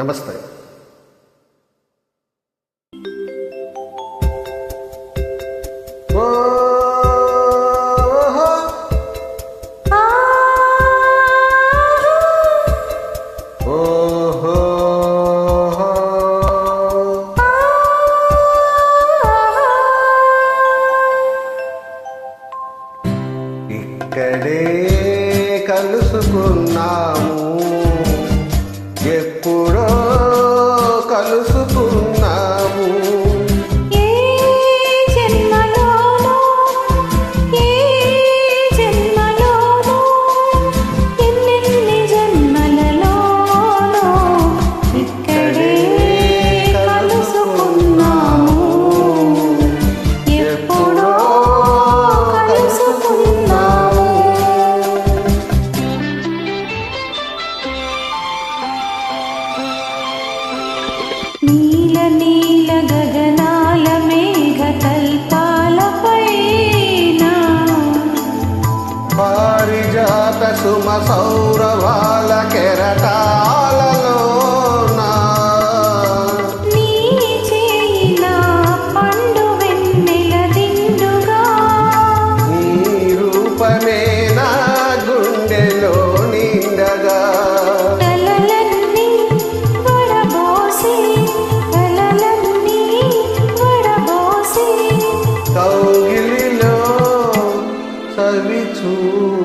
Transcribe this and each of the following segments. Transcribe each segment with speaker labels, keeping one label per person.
Speaker 1: నమస్తే. ఓహో. ఇక్కడే కలుసుకున్నాము. ఎప్పుడు కలుసుకున్నాము
Speaker 2: నీల నీల గగనాల మేఘ కల్పాలపైన
Speaker 1: పారిజాత సుమ సౌరవాల కెరటాలలోనా.
Speaker 2: నీ చేయిన పండు వెన్నెల దిండుగా.
Speaker 1: నీ రూపమే
Speaker 2: Jesus.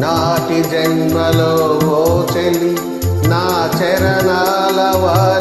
Speaker 1: నాటి జన్మలో ఓ చెలి నా చరణాల
Speaker 2: వారి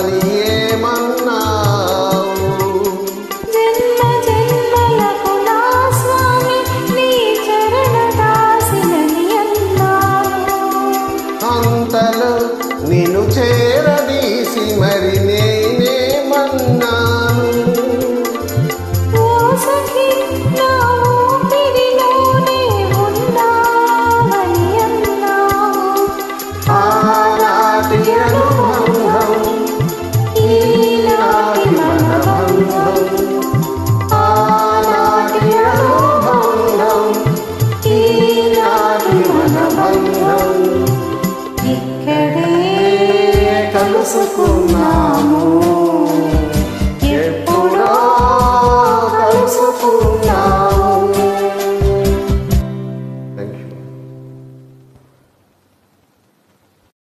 Speaker 1: కలుసుకున్నాము ఎప్పుడో కలుసుకున్నాము